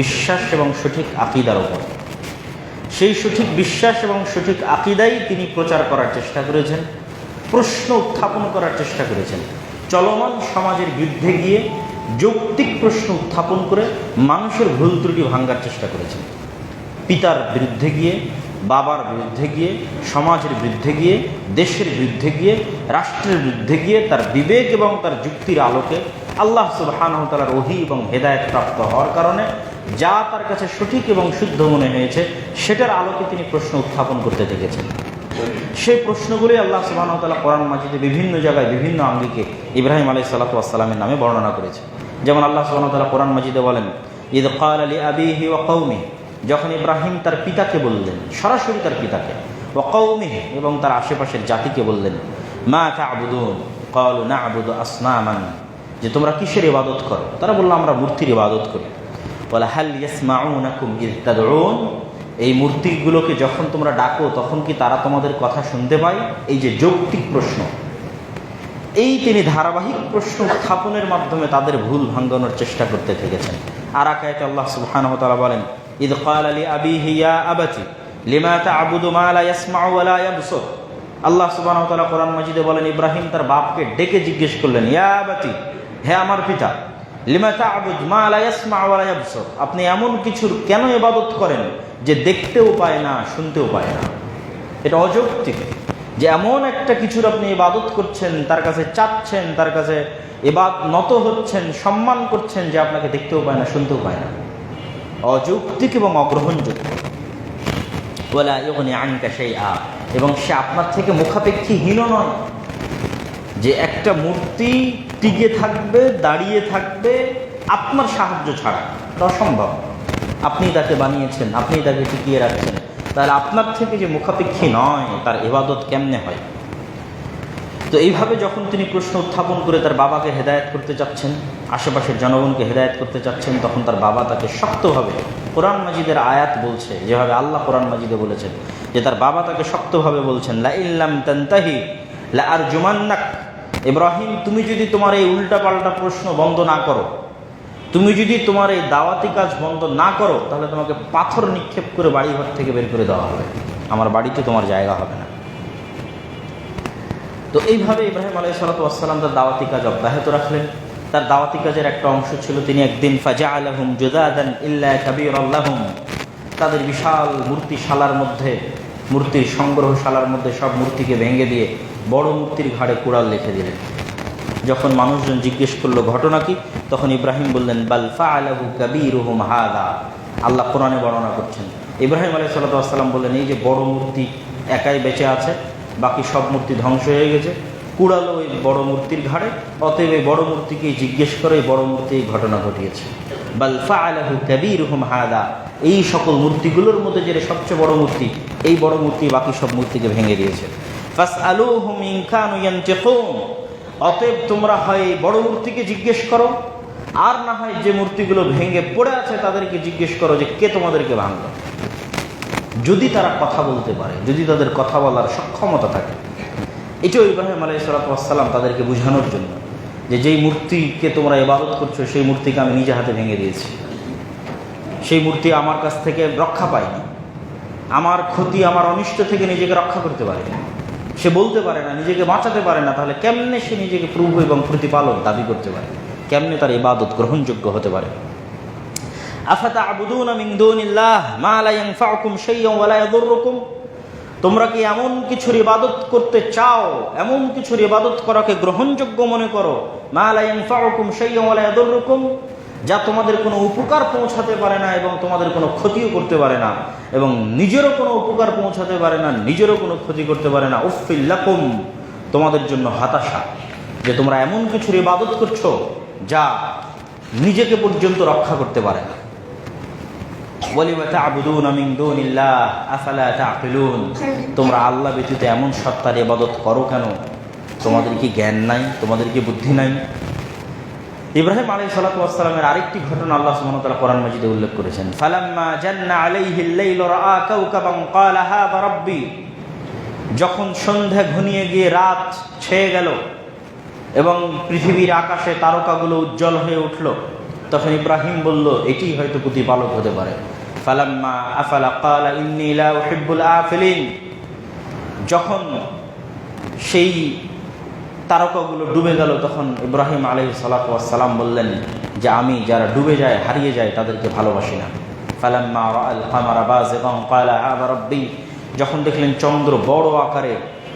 বিশ্বাস এবং সঠিক আকিদার ওপর সেই সঠিক বিশ্বাস এবং সঠিক আকিদাই তিনি প্রচার করার চেষ্টা করেছেন, প্রশ্ন উত্থাপন করার চেষ্টা করেছেন। চলমান সমাজের বিরুদ্ধে গিয়ে যৌক্তিক প্রশ্ন উত্থাপন করে মানুষের ভুল ত্রুটি ভাঙ্গার চেষ্টা করেছেন। পিতার বিরুদ্ধে গিয়ে, বাবার বিরুদ্ধে গিয়ে, সমাজের বিরুদ্ধে গিয়ে, দেশের বিরুদ্ধে গিয়ে, রাষ্ট্রের বিরুদ্ধে গিয়ে তার বিবেক এবং তার যুক্তির আলোকে আল্লাহ সুবহানাহু তালার ওহি এবং হেদায়ত প্রাপ্ত হওয়ার কারণে যা তার কাছে সঠিক এবং শুদ্ধ মনে হয়েছে, সেটার আলোকে তিনি প্রশ্ন উত্থাপন করতে দেখেছেন। সেই প্রশ্নগুলি আল্লাহ সুবহানাহু তাআলা কোরআন মাজিদে বিভিন্ন জায়গায় বিভিন্ন আঙ্গিকে ইব্রাহিম আলাইহিস সালাতু ওয়াসসালামের নামে বর্ণনা করেছে যেমন আল্লাহ সুবহানাহু তাআলা কোরআন মাজিদে বলেন ঈদ কাল আলী আবিহি ওয়া কৌমি যখন ইব্রাহিম তার পিতাকে বললেন, সরাসরি তার পিতাকে ও কৌমি এবং তার আশেপাশের জাতিকে বললেন, মা তা'বুদুন ক্বালু না'বুদু আসনামান যে তোমরা কিসের ইবাদত করো? তারা বলল, আমরা মূর্তির ইবাদত করি। বলে, হাল ইয়াসমাউনাকুম ইয তাদউন? এই মূর্তিগুলোকে যখন তোমরা ডাকো, তখন কি তারা তোমাদের কথা শুনতে পায়? এই যে যৌক্তিক প্রশ্ন। এই তিনি ধারাবাহিক প্রশ্ন উত্থাপনের মাধ্যমে তাদের ভুল ভাঙ্গানোর চেষ্টা করতে থেকেছেন। আর আকায়তে আল্লাহ সুবহানাহু ওয়া তাআলা বলেন, ইদ ক্বালা লি আবিহি ইয়া আবাতি, লিমা তা'বুদু মা লা ইয়াসমাউ ওয়া লা ইয়াবসুর? আল্লাহ তাআলা কোরআন মাজিদে বলেন, ইব্রাহিম তার বাপকে ডেকে জিজ্ঞেস করলেন, ইয়া আবাচি হে আমার পিতা মা আপনি এমন কিছুর কেন ইবাদত করেন যে দেখতেও পায় না, শুনতেও পায় না? এটা অযৌক্তিক। যে এমন একটা কিছুর আপনি ইবাদত করছেন, তার কাছে চাচ্ছেন, তার কাছে এবাদ নত হচ্ছেন, সম্মান করছেন যে আপনাকে দেখতেও পায় না, শুনতেও পায় না। অযৌক্তিক এবং অগ্রহণযোগ্য। ওলা ইগনি আনকা সেই আ এবং সে আপনার থেকে মুখাপেক্ষী হীন নয়। যে একটা মূর্তি টিকে থাকবে, দাঁড়িয়ে থাকবে, আপনার সাহায্য ছাড়া। এটা অসম্ভব। আপনি তাকে বানিয়েছেন, আপনি তাকে টিকিয়ে রাখছেন। তাহলে আপনার থেকে যে মুখাপেক্ষী নয়, তার এবাদত কেমনে হয়? তো এইভাবে যখন তিনি প্রশ্ন উত্থাপন করে তার বাবাকে হেদায়েত করতে চাচ্ছেন, আশেপাশের জনগণকে হেদায়েত করতে চাচ্ছেন, তখন তার বাবা তাকে শক্তভাবে কোরআন মাজিদের আয়াত বলছে, যেভাবে আল্লাহ কোরআন মাজিদে বলেছেন, যে তার বাবা তাকে শক্তভাবে বলছেন, লা ইল্লাম তান্তাহি, লা আর জুমান্নাক ইব্রাহিম, তুমি যদি তোমার এই উল্টাপাল্টা প্রশ্ন বন্ধ না করো, তুমি যদি তোমার এই দাওয়াতি কাজ বন্ধ না করো, তাহলে তোমাকে পাথর নিক্ষেপ করে বাড়িঘর থেকে বের করে দেওয়া হবে। আমার বাড়িতে তোমার জায়গা হবে না। তো এইভাবে ইব্রাহিম আলাই সালাতাম তার দাওয়াতি কাজ অব্যাহত রাখলেন। তার দাওয়াতি কাজের একটা অংশ ছিল, তিনি একদিন ফাজা আলহম জুদাদান তাদের বিশাল মূর্তিশালার মধ্যে, মূর্তির সংগ্রহশালার মধ্যে সব মূর্তিকে ভেঙে দিয়ে বড় মূর্তির ঘাড়ে কুড়াল লিখে দিলেন। যখন মানুষজন জিজ্ঞেস করল, ঘটনা কি? তখন ইব্রাহিম বললেন বালফা আলাহু কবির হাদা আল্লাহ কোরআনে বর্ণনা করছেন। ইব্রাহিম আলাই সাল্লাম বললেন, এই যে বড় মূর্তি একাই বেঁচে আছে, বাকি সব মূর্তি ধ্বংস হয়ে গেছে। কুড়ালো ওই বড় মূর্তির ঘাড়ে, অতএব এই বড় মূর্তিকে জিজ্ঞেস করে এই বড় মূর্তি এই ঘটনা ঘটিয়েছে। বালফা আলাহু কবির হাদা এই সকল মূর্তিগুলোর মধ্যে যেটা সবচেয়ে বড় মূর্তি, এই বড় মূর্তি বাকি সব মূর্তিকে ভেঙে দিয়েছে। অতএব তোমরা হয় বড় মূর্তিকে জিজ্ঞেস করো। আর না হয় যে মূর্তিগুলো ভেঙে পড়ে আছে তাদেরকে জিজ্ঞেস করো যে কে তোমাদেরকে ভাঙল। যদি তারা কথা বলতে পারে, যদি তাদের কথা বলার সক্ষমতা থাকে। এটাও ইব্রাহিম আলাই সালাতাম তাদেরকে বোঝানোর জন্য যে যেই মূর্তিকে তোমরা ইবাদত করছ, সেই মূর্তিকে আমি নিজে হাতে ভেঙে দিয়েছি। সেই মূর্তি আমার কাছ থেকে রক্ষা পায়নি আমার ক্ষতি, আমার অনিষ্ট থেকে নিজেকে রক্ষা করতে পারে সে বলতে পারে না, নিজেকে বাঁচাতে পারে না, তাহলে কেমনে সে নিজেকে প্রভু এবং প্রতিপালক দাবি করতে পারে? কেমনে তার ইবাদত গ্রহণযোগ্য হতে পারে? মা তোমরা কি এমন কিছুর ইবাদত করতে চাও, এমন কিছুর ইবাদত করাকে গ্রহণযোগ্য মনে করো? মা লা ইয়ানফাউকুম শাইয়্যান ওয়া লা ইয়াদুররুকুম যা তোমাদের কোনো উপকার পৌঁছাতে পারে না এবং তোমাদের কোনো ক্ষতিও করতে পারে না এবং নিজেরও কোনো উপকার পৌঁছাতে পারে না, নিজেরও কোনো ক্ষতি করতে পারে না। উফিল্লাকুম তোমাদের জন্য হতাশা যে তোমরা এমন কিছুর ইবাদত করছ যা নিজেকে পর্যন্ত রক্ষা করতে পারে না। তোমরা আল্লাহ ব্যতীত এমন সত্তার ইবাদত করো কেন? তোমাদের কি জ্ঞান নাই? তোমাদের কি বুদ্ধি নাই? ইব্রাহিম আলী সালাতামের আরেকটি ঘটনা আল্লাহ সুমতলা কোরআন মজিদে উল্লেখ করেছেন। ফালাম্মা রাব্বি। যখন সন্ধ্যা ঘনিয়ে গিয়ে রাত ছেয়ে গেল এবং পৃথিবীর আকাশে তারকাগুলো উজ্জ্বল হয়ে উঠল, তখন ইব্রাহিম বলল, এটি হয়তো প্রতিপালক হতে পারে। ফালাম্মা আফালা যখন সেই তারকাগুলো ডুবে গেল তখন ইব্রাহিম আলহ সালাম বললেন যে আমি যারা ডুবে যায়, হারিয়ে যায় তাদেরকে ভালোবাসি না। যখন দেখলেন চন্দ্র বড় আকারে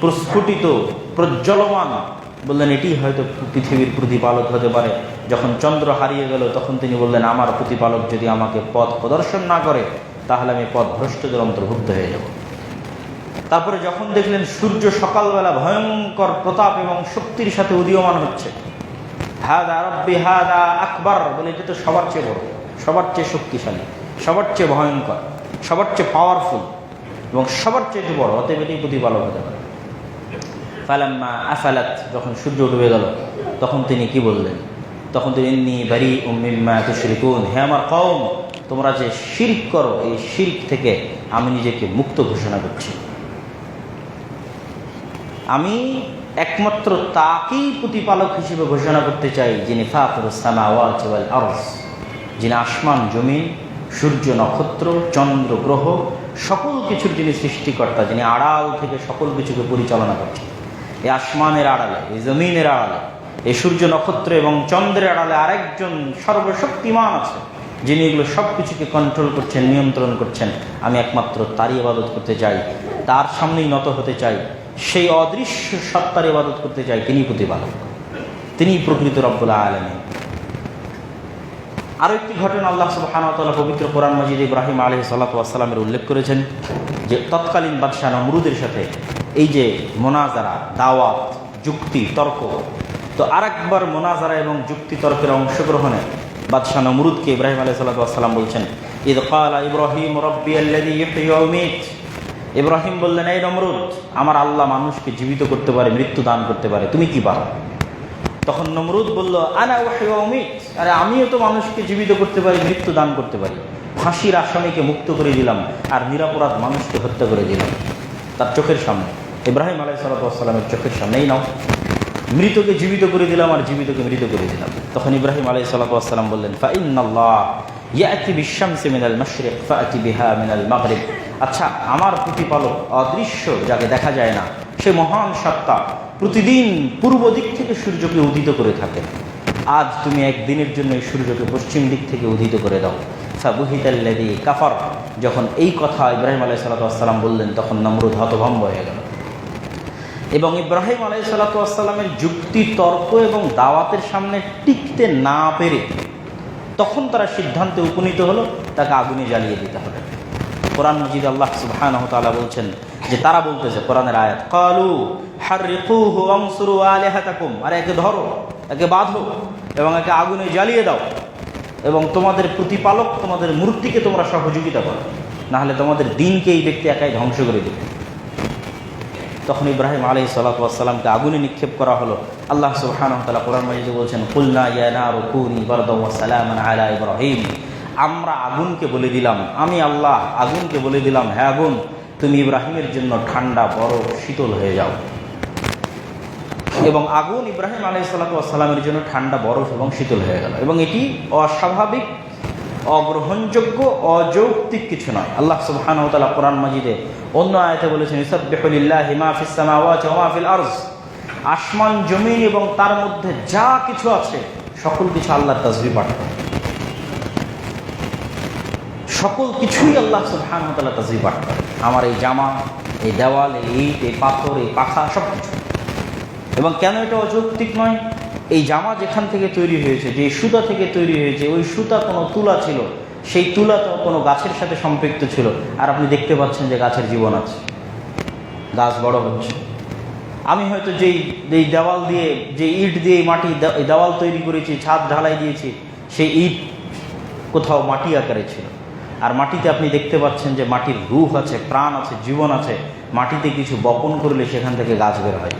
প্রস্ফুটিত, প্রজ্বলমান, বললেন, এটি হয়তো পৃথিবীর প্রতিপালক হতে পারে। যখন চন্দ্র হারিয়ে গেল, তখন তিনি বললেন, আমার প্রতিপালক যদি আমাকে পথ প্রদর্শন না করে, তাহলে আমি পথ ভ্রষ্টদের অন্তর্ভুক্ত হয়ে যাব। তারপরে যখন দেখলেন সূর্য সকালবেলা ভয়ঙ্কর প্রতাপ এবং শক্তির সাথে উদীয়মান হচ্ছে। হাদা রব্বি হাদা আকবর বলে এটা তো সবার চেয়ে বড়, সবার চেয়ে শক্তিশালী, সবার চেয়ে ভয়ঙ্কর, সবার চেয়ে পাওয়ারফুল এবং সবার চেয়ে বড়, অতএব এটি প্রতিপালক হতে পারে। ফালাম্মা আফালাত, যখন সূর্য ডুবে গেল, তখন তিনি কি বললেন? তখন তিনি এমনি বাড়ি উম্মিম্মা তুশরিকুন, হে আমার কওম, তোমরা যে শিরক করো, এই শিরক থেকে আমি নিজেকে মুক্ত ঘোষণা করছি। আমি একমাত্র তাকেই প্রতিপালক হিসেবে ঘোষণা করতে চাই, যিনি ফাফরুস্তামা ওয়াল আরস যিনি আসমান, জমিন, সূর্য, নক্ষত্র, চন্দ্র, গ্রহ, সকল কিছুর যিনি সৃষ্টিকর্তা, যিনি আড়াল থেকে সকল কিছুকে পরিচালনা করছেন। এই আসমানের আড়ালে, এই জমিনের আড়ালে, এই সূর্য, নক্ষত্র এবং চন্দ্রের আড়ালে আরেকজন সর্বশক্তিমান আছে, যিনি এগুলো সব কিছুকে কন্ট্রোল করছেন, নিয়ন্ত্রণ করছেন। আমি একমাত্র তারই আবাদত করতে চাই, তার সামনেই নত হতে চাই সেই অদৃশ্য সত্তার ইবাদত করতে চাই তিনি প্রতিপালক। তিনি প্রকৃত রব্বুল আলমী আরও একটি ঘটনা আল্লাহ সুবাহানতাল্লাহ পবিত্র কোরআন মজিদ ইব্রাহিম আলহ সাল্লাতামের উল্লেখ করেছেন যে তৎকালীন বাদশাহ নমরুদের সাথে এই যে মোনাজারা, দাওয়াত, যুক্তি, তর্ক, তো আরেকবার মোনাজারা এবং যুক্তি তর্কের অংশগ্রহণে বাদশাহ নমরুদকে ইব্রাহিম আলহ সাল্লাতাম বলছেন ঈদ কালা ইব্রাহিম রব্বি আল্লাহ ইব্রাহিম বললেন, এই নমরুদ, আমার আল্লাহ মানুষকে জীবিত করতে পারে, মৃত্যু দান করতে পারে, তুমি কি পারো? তখন নমরুদ বলল, আনা অমিত আরে আমিও তো মানুষকে জীবিত করতে পারি, মৃত্যু দান করতে পারি। ফাঁসির আসামিকে মুক্ত করে দিলাম আর নিরাপরাধ মানুষকে হত্যা করে দিলাম। তার চোখের সামনে, ইব্রাহিম আলাই সালাতামের চোখের সামনেই নাও, মৃতকে জীবিত করে দিলাম আর জীবিতকে মৃত করে দিলাম। তখন ইব্রাহিম আলাই সালাতাম বললেন ফাইন ফাইনাল্লাহ ইয়াতি বিশ্বামসে মিনাল মশরিক ফাতি বিহা মিনাল মাগরিব। আচ্ছা আমার প্রতিপালক অদৃশ্য যাকে দেখা যায় না, সে মহান সত্তা, প্রতিদিন পূর্ব দিক থেকে সূর্যকে উদিত করে থাকে। আজ তুমি একদিনের জন্য সূর্যকে পশ্চিম দিক থেকে উদিত করে দাও। সাবুহিতাল্লাদি কাফার। যখন এই কথা ইব্রাহিম আলাই সাল্লাতাম বললেন, তখন নমরুদ হতভম্ব হয়ে গেল। এবং ইব্রাহিম আলাই সাল্লাতামের যুক্তি, তর্ক এবং দাওয়াতের সামনে টিকতে না পেরে তখন তারা সিদ্ধান্তে উপনীত হলো, তাকে আগুনে জ্বালিয়ে দিতে হবে। কোরআন মজিদ আল্লাহ সুবহান বলছেন যে তারা বলতেছে কোরআনের আয়াত, কালু আর একে ধরো, একে বাঁধো এবং একে আগুনে জ্বালিয়ে দাও এবং তোমাদের প্রতিপালক তোমাদের মূর্তিকে তোমরা সহযোগিতা করো। নাহলে তোমাদের দিনকে এই ব্যক্তি একাই ধ্বংস করে দেবে। তখন ইব্রাহিম আলহি সাল্লাতামকে আগুনে নিক্ষেপ করা হলো। আল্লাহ সুবহান তালা কোরআন মজিদে বলছেন খুলনা ইয়ানা রুকুনি সালাম আলা ইব্রাহিম। আমরা আগুনকে বলে দিলাম, আমি আল্লাহ আগুনকে বলে দিলাম হ্যাঁ আগুন, তুমি ইব্রাহিমের জন্য ঠান্ডা, বরফ, শীতল হয়ে যাও। এবং আগুন ইব্রাহিম সাল্লাতামের জন্য ঠান্ডা, বরফ এবং শীতল হয়ে গেল। এবং এটি অস্বাভাবিক, অগ্রহণযোগ্য, অযৌক্তিক কিছু নয়। আল্লাহ সুবহান তালা কোরআন মজিদে অন্য আয়তে বলেছেন আসমান, জমিন এবং তার মধ্যে যা কিছু আছে, সকল কিছু আল্লাহর তাসবি পাঠ সকল কিছুই আল্লাহ সুবহান তালা তাসবি পাঠ করে। আমার এই জামা, এই দেওয়াল, এই ইট, এই পাথর, এই পাখা সব কিছু এবং কেন এটা অযৌক্তিক নয়? এই জামা যেখান থেকে তৈরি হয়েছে, যে সুতা থেকে তৈরি হয়েছে, ওই সুতা কোনো তুলা ছিল। সেই তুলা তো কোনো গাছের সাথে সম্পৃক্ত ছিল। আর আপনি দেখতে পাচ্ছেন যে গাছের জীবন আছে। গাছ বড় হচ্ছে। আমি হয়তো যেই যেই দেওয়াল দিয়ে যে ইট দিয়ে মাটি দেওয়াল তৈরি করেছি, ছাদ ঢালাই দিয়েছি, সেই ইট কোথাও মাটি আকারে ছিল। আর মাটিতে আপনি দেখতে পাচ্ছেন যে মাটির রুখ আছে, প্রাণ আছে, জীবন আছে। মাটিতে কিছু বপন করলে সেখান থেকে গাছ বের হয়।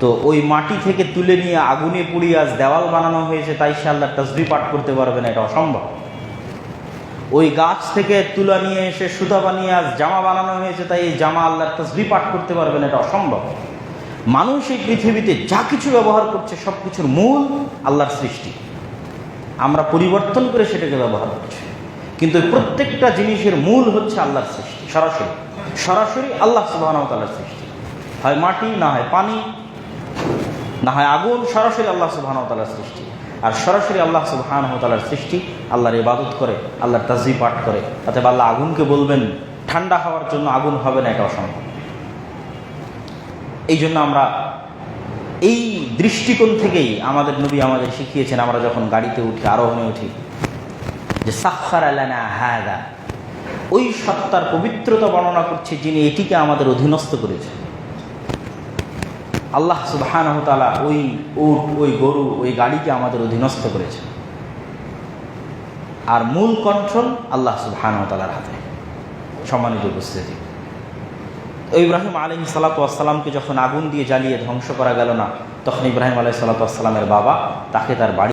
তো ওই মাটি থেকে তুলে নিয়ে আগুনে পুড়িয়ে আজ দেওয়াল বানানো হয়েছে, তাই সে আল্লাহ তসবি পাঠ করতে পারবে না, এটা অসম্ভব। ওই গাছ থেকে তুলা নিয়ে এসে সুতা বানিয়ে আজ জামা বানানো হয়েছে, তাই এই জামা আল্লাহর তসবি পাঠ করতে পারবে না, এটা অসম্ভব। মানুষ এই পৃথিবীতে যা কিছু ব্যবহার করছে সব কিছুর মূল আল্লাহর সৃষ্টি। আমরা পরিবর্তন করে সেটাকে ব্যবহার করছি। কিন্তু প্রত্যেকটা জিনিসের মূল হচ্ছে আল্লাহর সৃষ্টি, সরাসরি। সরাসরি আল্লাহ সুবাহতালার সৃষ্টি। হয় মাটি, না হয় পানি, না হয় আগুন, সরাসরি আল্লাহ সুবাহতালার সৃষ্টি। আর সরাসরি আল্লাহ সুবাহতালার সৃষ্টি আল্লাহর ইবাদত করে, আল্লাহর তাজি পাঠ করে। তাতে আল্লাহ আগুনকে বলবেন, ঠান্ডা হওয়ার জন্য আগুন হবে না, এটা অসম্ভব। এই জন্য আমরা এই দৃষ্টিকোণ থেকেই আমাদের নবী আমাদের শিখিয়েছেন, আমরা যখন গাড়িতে উঠি, আরোহণে উঠি যে সাক্ষার আলানা হায়দা ওই সত্তার পবিত্রতা বর্ণনা করছে যিনি এটিকে আমাদের অধীনস্থ করেছেন। আল্লাহ সুবহান তালা ওই উট, ওই গরু, ওই গাড়িকে আমাদের অধীনস্থ করেছেন। আর মূল কন্ট্রোল আল্লাহ সুবহান তালার হাতে। সম্মানিত উপস্থিতি। ইব্রাহিম আলী সালাতামকে যখন আগুন দিয়ে জ্বালিয়ে ধ্বংস করা গেল না, তখন ইব্রাহিম আলাই সালাতামের বাবা তাকে তার বাড়ি